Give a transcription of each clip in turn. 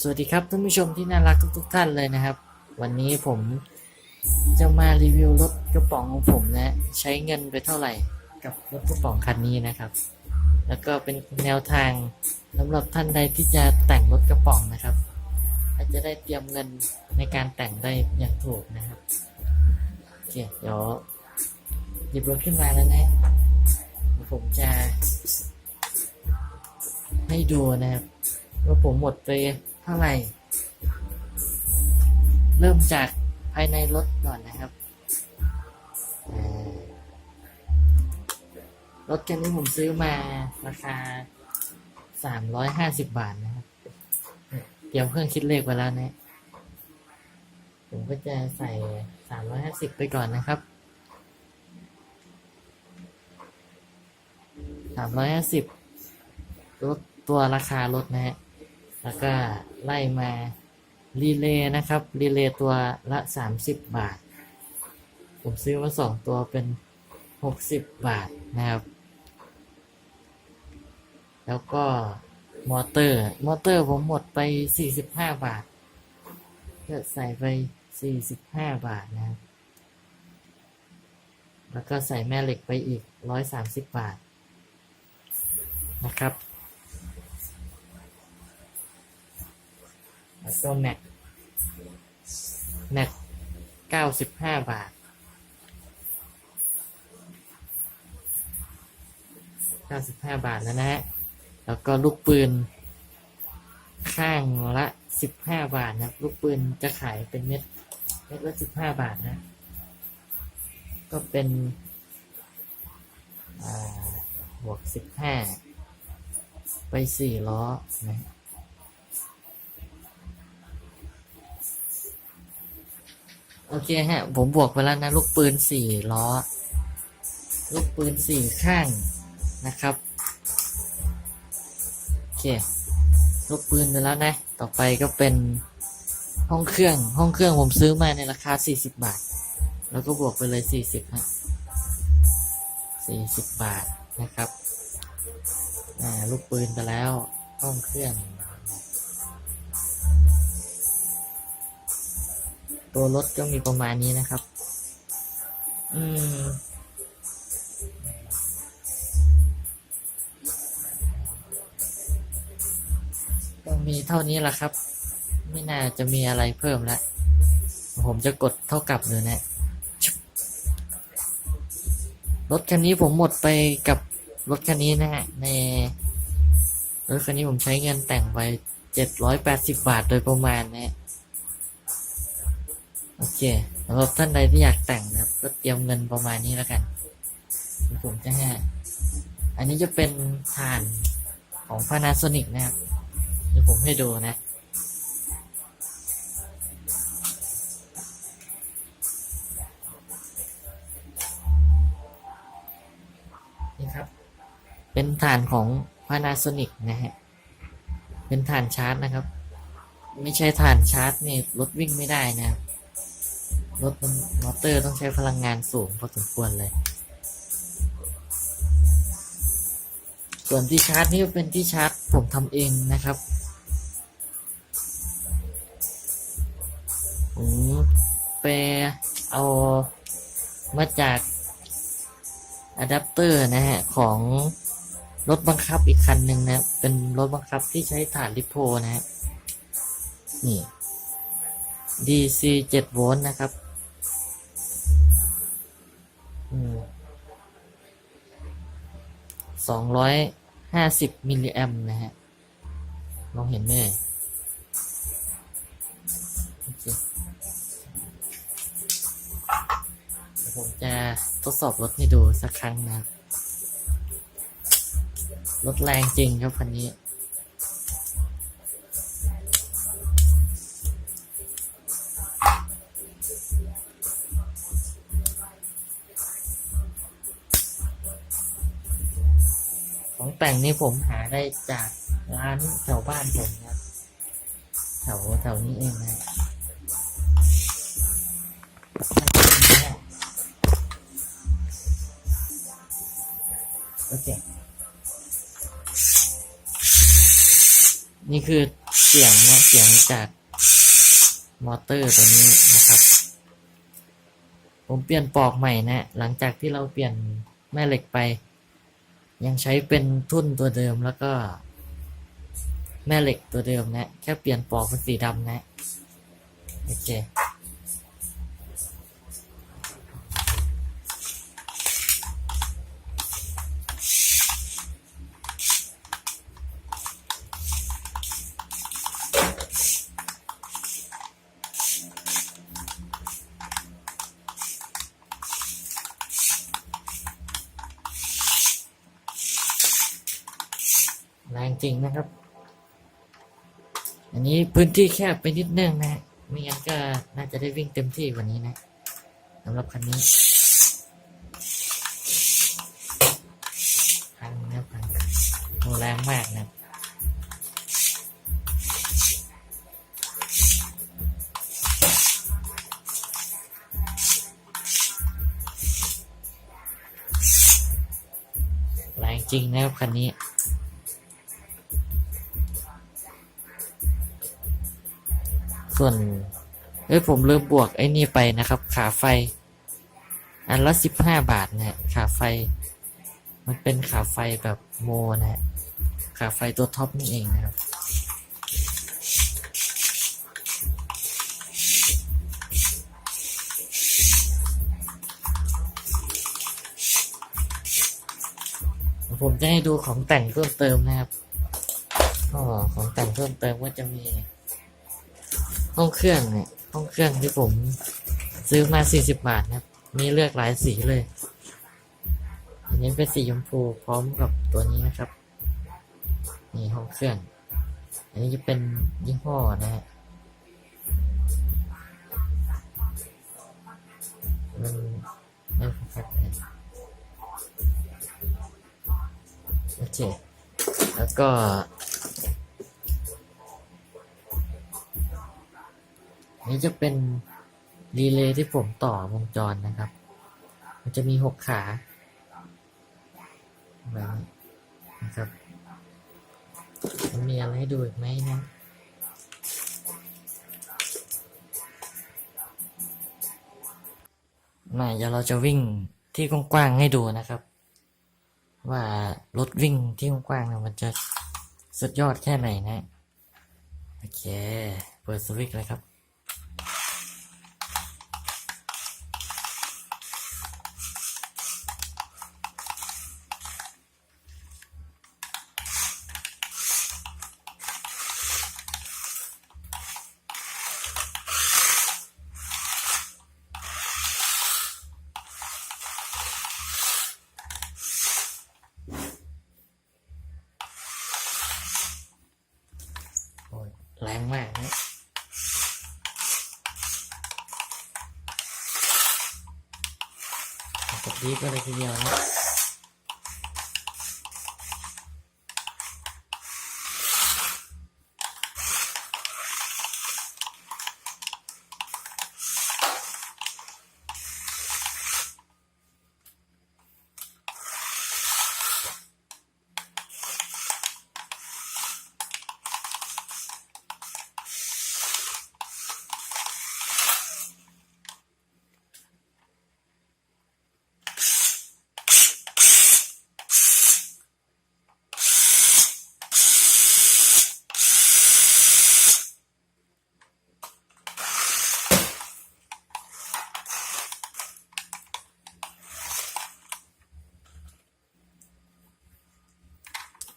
สวัสดีครับท่านผู้ชมที่น่ารักทุกๆท่านเลยนะครับ วันนี้ผมจะมารีวิวรถกระป๋องของผมนะ ใช้เงินไปเท่าไหร่กับรถกระป๋องคันนี้นะครับ แล้วก็เป็นแนวทางสำหรับท่านใดที่จะแต่งรถกระป๋องนะครับอาจจะได้เตรียมเงินในการแต่งได้อย่างถูกนะครับโอเคเดี๋ยวหยิบรถขึ้นมาแล้วนะผมจะให้ดูนะครับว่าผมหมดไป เท่าไหร่ เริ่มจากภายในรถก่อนนะครับรถคันนี้ผมซื้อมาราคาสามร้อยห้าสิบบาทนะครับเตรียมเครื่องคิดเลขไว้แล้วนะ ผมก็จะใส่สามร้อยห้าสิบไปก่อนนะครับสามร้อยห้าสิบลดตัวราคารถนะฮะ แล้วก็ไล่มารีเลย์นะครับรีเลย์ตัวละ 30 บาท ผมซื้อมาสองตัวเป็น 60 บาทนะครับ แล้วก็มอเตอร์มอเตอร์ผมหมดไป 45 บาทก็ใส่ไป 45 บาทนะครับ แล้วก็ใส่แม่เหล็กไปอีก 130 บาทนะครับ แล้ว ก็แม็กแม็กเก้าสิบห้าบาทเก้าสิบห้าบาทแล้วนะฮะแล้วก็ลูกปืน ข้างละสิบห้าบาทนะลูกปืนจะขายเป็นเม็ดเม็ดละสิบห้าบาทนะ ก็เป็นบวกสิบห้าไปสี่ล้อนะ โอเคฮะ ผมบวกไปแล้วนะ ลูกปืนสี่ล้อ ลูกปืนสี่ข้างนะครับ โอเค ลูกปืนไปแล้วนะ ต่อไปก็เป็นห้องเครื่อง ห้องเครื่องผมซื้อมาในราคาสี่สิบบาท แล้วก็บวกไปเลยสี่สิบฮะสี่สิบบาทนะครับ อ่า ลูกปืนไปแล้ว ห้องเครื่อง ตัวรถก็มีประมาณนี้นะครับ อืม ก็มีเท่านี้แหละครับ ไม่น่าจะมีอะไรเพิ่มแล้ว ผมจะกดเท่ากับเลยนะ รถคันนี้ผมหมดไปกับรถคันนี้นะฮะ ในรถคันนี้ผมใช้เงินแต่งไปเจ็ดร้อยแปดสิบบาทโดยประมาณนะฮะ โอเคสำหรับท่านใดที่อยากแต่งนะครับ ก็เตรียมเงินประมาณนี้แล้วกันผมจะให้อันนี้จะเป็นฐานของ Panasonic นะครับ เดี๋ยวผมให้ดูนะนี่ครับ เป็นฐานของ Panasonic นะฮะ เป็นฐานชาร์จนะครับ ไม่ใช่ฐานชาร์จนี่รถวิ่งไม่ได้นะครับ รถมอเตอร์ต้องใช้พลังงานสูงพอสมควรเลย ส่วนที่ชาร์จนี่เป็นที่ชาร์จผมทำเองนะครับผมไปเอามาจากอะแดปเตอร์นะฮะ ของรถบังคับอีกคันหนึ่งนะ เป็นรถบังคับที่ใช้ฐานลิโพนะฮะ นี่ DC 7โวลต์นะครับ สองร้อยห้าสิบมิลลิแอมนะฮะลองเห็นไหมผมจะทดสอบรถให้ดูสักครั้งนะรถแรงจริงครับคันนี้ แต่งนี่ผมหาได้จากร้านแถวบ้านผมครับแถวแถวนี้เองนะโอเคนนี่คือเสียงนะเสียงจากมอเตอร์ตัวนี้นะครับ ผมเปลี่ยนปลอกใหม่นะ หลังจากที่เราเปลี่ยนแม่เหล็กไป ยังใช้เป็นทุ่นตัวเดิมแล้วก็ แม่เหล็กตัวเดิมนะ แค่เปลี่ยนปอกเป็นสีดำนะ โอเค รงจริงนะครับ อันนี้พื้นที่แคบไปนิดนึงนะไม่งั้นก็น่าจะได้วิ่งเต็มที่กว่านี้นะสำหรับคันนี้พังนะพังโหแรงมากนะแรงจริงนะครับคันนี้ ส่วนเอ้ยผมลืมบวกไอ้นี่ไปนะครับ ขาไฟ อันละสิบห้าบาทนะฮะขาไฟ มันเป็นขาไฟแบบโมนะฮะขาไฟตัวท็อปนี่เองนะครับผมจะให้ดูของแต่งเพิ่มเติมนะครับ ก็ของแต่งเพิ่มเติมก็จะมี ห้องเครื่องเนี่ยห้องเครื่องที่ผมซื้อมา 40 บาทนะครับ มีเลือกหลายสีเลย อันนี้เป็นสีชมพูพร้อมกับตัวนี้นะครับ นี่ห้องเครื่อง อันนี้จะเป็นยี่ห้อนะฮะมันไม่โฟกัสเลยโอเค แล้วก็ นี่จะเป็นรีเลย์ที่ผมต่อวงจรนะครับ มันจะมีหกขาแบบนี้นะครับมันมีอะไรให้ดูอีกไหมนะมาเดี๋ยวเราจะวิ่งที่กว้างๆให้ดูนะครับ ว่ารถวิ่งที่กว้างๆเนี่ยมันจะสุดยอดแค่ไหนนะ โอเค เปิดสวิตช์เลยครับ รงมากนะกดดีก็เลยทีเดียวนะ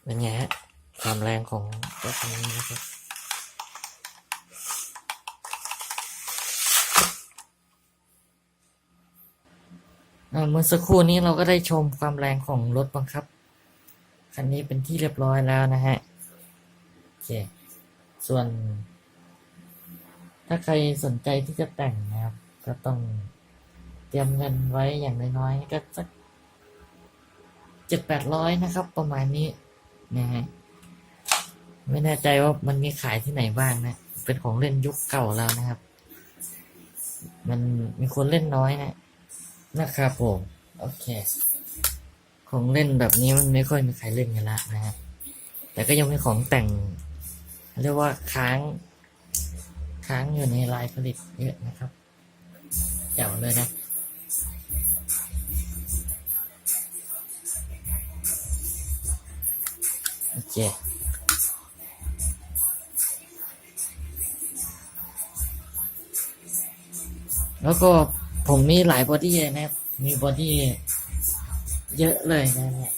เป็นไงฮะความแรงของรถคันนี้นะครับเมื่อสักครู่นี้เราก็ได้ชมความแรงของรถบังคับ คันนี้เป็นที่เรียบร้อยแล้วนะฮะโอเคส่วน ถ้าใครสนใจที่จะแต่งนะครับ ก็ต้องเตรียมเงินไว้อย่างน้อยๆก็สักเจ็ดแปดร้อยนะครับ ประมาณนี้ นะฮะไม่แน่ใจว่ามันมีขายที่ไหนบ้างนะ เป็นของเล่นยุคเก่าแล้วนะครับ มันมีคนเล่นน้อยนะ นะครับผม โอเค ของเล่นแบบนี้มันไม่ค่อยมีใครเล่นกันละนะครับแต่ก็ยังมีของแต่ง เรียกว่าค้าง ค้างอยู่ในลายผลิตเยอะนะครับเจ๋วเลยนะ โอเคแล้วก็ผมมีหลายบอดี้เลยนะครับ มีบอดี้เยอะเลยนะเนี่ย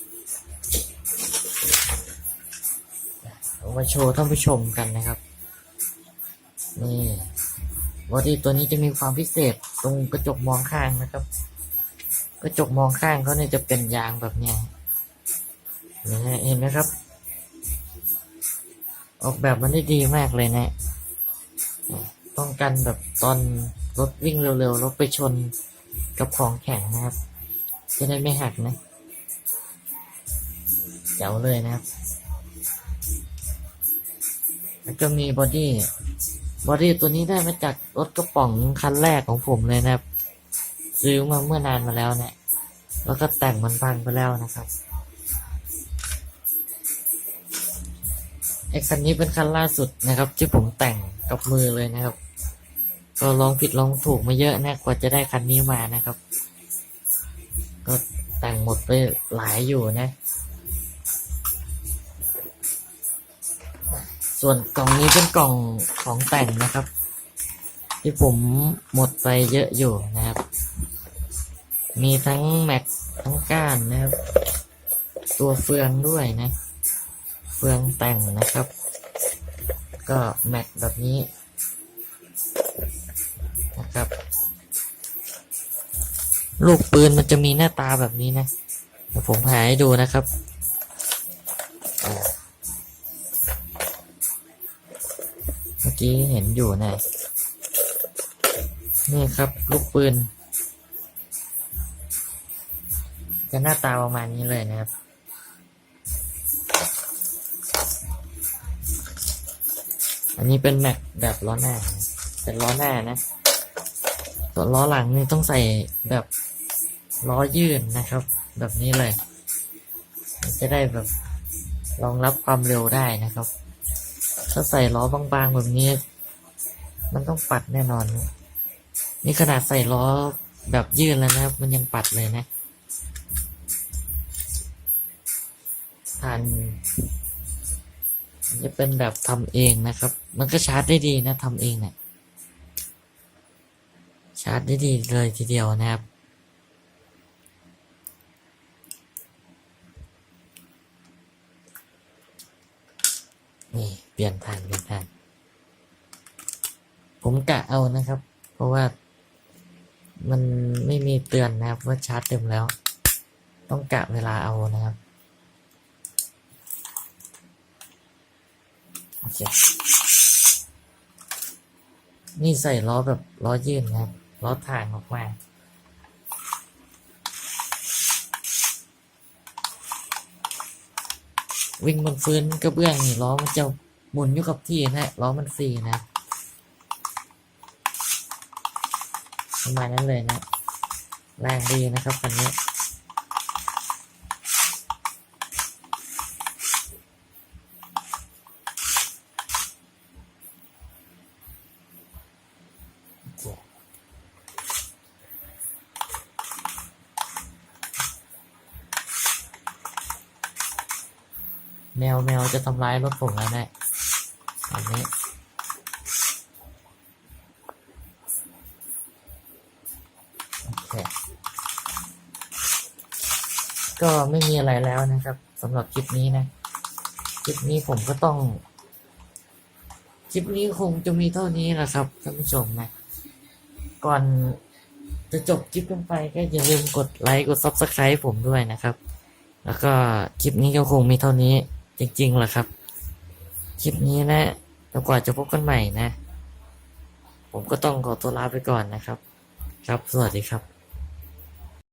มาโชว์ท่านผู้ชมกันนะครับ นี่บอดี้ตัวนี้จะมีความพิเศษตรงกระจกมองข้างนะครับ กระจกมองข้างเขาเนี่ยจะเป็นยางแบบเนี้ยเห็นไหมครับ ออกแบบมันได้ดีมากเลยนะ ป้องกันแบบตอนรถวิ่งเร็วๆรถไปชนกับของแข็งนะครับ จะได้ไม่หักนะเจ๋วเลยนะครับ แล้วก็มีบอดี้บอดี้ตัวนี้ได้มาจากรถกระป๋องคันแรกของผมเลยนะครับ ซื้อมาเมื่อนานมาแล้วเนี่ยแล้วก็แต่งมันพังไปแล้วนะครับ ไอ้คันนี้เป็นคันล่าสุดนะครับ ที่ผมแต่งกับมือเลยนะครับ ก็ลองผิดลองถูกมาเยอะนะกว่าจะได้คันนี้มานะครับ ก็แต่งหมดไปหลายอยู่นะ ส่วนกล่องนี้เป็นกล่องของแต่งนะครับ ที่ผมหมดไปเยอะอยู่นะครับ มีทั้งแม็กทั้งก้านนะครับ ตัวเฟืองด้วยนะ เฟืองแต่งนะครับ ก็แม็กแบบนี้นะครับ ลูกปืนมันจะมีหน้าตาแบบนี้นะเดี๋ยวผมหาให้ดูนะครับเมื่อกี้เห็นอยู่นะนี่ครับ ลูกปืนจะหน้าตาประมาณนี้เลยนะครับ อันนี้เป็นแม็กแบบล้อหน้า เป็นล้อหน้านะ ส่วนล้อหลังนี่ต้องใส่แบบล้อยืดนะครับ แบบนี้เลย จะได้แบบรองรับความเร็วได้นะครับ ถ้าใส่ล้อบางๆแบบนี้ มันต้องปัดแน่นอน นี่ขนาดใส่ล้อแบบยืดแล้วนะครับ มันยังปัดเลยนะทัน จะเป็นแบบทำเองนะครับ มันก็ชาร์จได้ดีนะทำเองเนะี่ยชาร์จได้ดีเลยทีเดียวนะครับนี่เปลี่ยนทางเปลี่ยนทางผมกะเอานะครับ เพราะว่ามันไม่มีเตือนนะครับว่าชาร์จเต็มแล้ว ต้องกะเวลาเอานะครับ อเคนี่ใส่ล้อแบบล้อยืดนะครับล้อทางออกมาวิ่งบนพื้นกระเบื้องนี่ล้อมันจะหมุนอยู่กับที่นะล้อมันฟรีนะประมาณนั้นเลยนะแรงดีนะครับคันนี้ แมวแมวจะทำร้ายรถผมแล้วเนี่ยอันนี้โอเคก็ไม่มีอะไรแล้วนะครับสำหรับคลิปนี้นะ คลิปนี้ผมก็ต้อง คลิปนี้คงจะมีเท่านี้แหละครับท่านผู้ชมนะ ก่อนจะจบคลิปกันไปก็อย่าลืมกดไลค์กด Subscribe ผมด้วยนะครับ แล้วก็คลิปนี้ก็คงมีเท่านี้ จริงๆแหละครับ คลิปนี้นะแล้วกว่าจะพบกันใหม่นะ ผมก็ต้องขอตัวลาไปก่อนนะครับ ครับ สวัสดีครับ